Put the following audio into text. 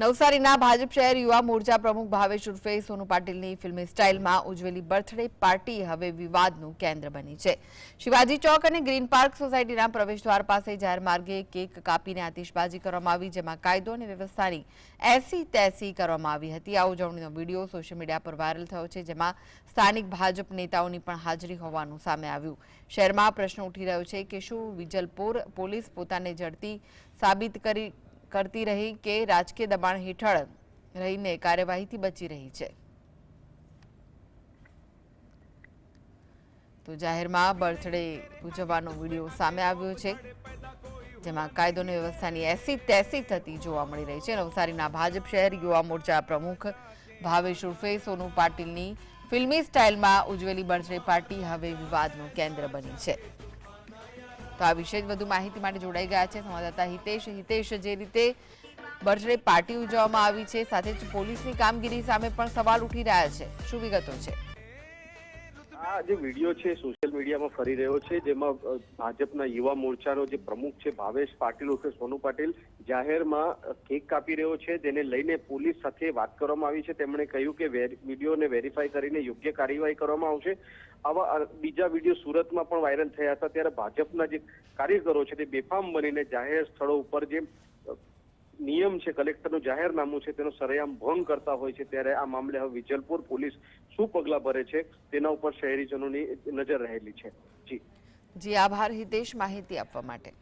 નવસારીના ભાજપ શહેર યુવા મોરચા પ્રમુખ ભાવેશ ઉર્ફે સોનુ પાટીલની ફિલ્મી સ્ટાઇલમાં ઉજવેલી બર્થડે પાર્ટી હવે વિવાદનું કેન્દ્ર બની છે. શિવાજી ચોક અને ગ્રીન પાર્ક સોસાયટીના પ્રવેશદ્વાર પાસે જાહેર માર્ગે કેક કાપીને આતિશબાજી કરવામાં આવી, જેમાં કાયદો અને વ્યવસ્થાની એસી તેસી કરવામાં આવી હતી. આ ઉજવણીનો વીડિયો સોશિયલ મીડિયા પર વાયરલ થયો છે, જેમાં સ્થાનિક ભાજપ નેતાઓની પણ હાજરી હોવાનું સામે આવ્યું. શહેરમાં પ્રશ્ન ઉઠી રહ્યો છે કે શું વિજલપોર પોલીસ પોતાને જડતી સાબિત કરી કરતી રહી કે રાજકીય દબાણ હેઠળ રહીને કાર્યવાહીથી બચી રહી છે. તો જાહેરમાં બર્થડે ઉજવવાનો વીડિયો સામે આવ્યો છે, જેમાં કાયદો અને વ્યવસ્થાની એસી તેસી થતી જોવા મળી રહી છે. નવસારીના ભાજપ શહેર યુવા મોરચા પ્રમુખ ભાવેશ ઉર્ફે સોનુ પાટીલની ફિલ્મી સ્ટાઇલમાં ઉજવેલી બર્થડે પાર્ટી હવે વિવાદનું કેન્દ્ર બની છે. તો આ વિશે વધુ માહિતી માટે જોડાઈ ગયા છે સંવાદદાતા હિતેશ. હિતેશ, જે રીતે બર્થડે પાર્ટી ઉજવવામાં આવી છે, સાથે જ પોલીસની કામગીરી સામે પણ સવાલ ઉઠી રહ્યા છે. શું વિગતો છે? આ જે વીડિયો છે સોશિયલ મીડિયામાં ફરી રહ્યો છે, જેમાં ભાજપના યુવા મોરચાનો જે પ્રમુખ છે ભાવેશ પાટીલ ઉર્ફે સોનુ પાટીલ જાહેરમાં કેક કાપી રહ્યો છે. જેને લઈને પોલીસ સાથે વાત કરવામાં આવી છે. તેમણે કહ્યું કે વિડીયોને વેરીફાઈ કરીને યોગ્ય કાર્યવાહી કરવામાં આવશે. આવા બીજા વીડિયો સુરતમાં પણ વાયરલ થયા હતા. ત્યારે ભાજપના જે કાર્યકરો છે તે બેફામ બનીને જાહેર સ્થળો ઉપર જે નિયમ છે, કલેક્ટરનું જાહેરનામું છે, તેનો સરેઆમ ભંગ કરતા હોય છે, ત્યારે આ મામલે હવે વિજલપુર પોલીસ શું પગલાં ભરે છે, તેના ઉપર શહેરીજનોની નજર રહેલી છે. જી. જી, આભાર હિતેશ માહિતી આપવા માટે.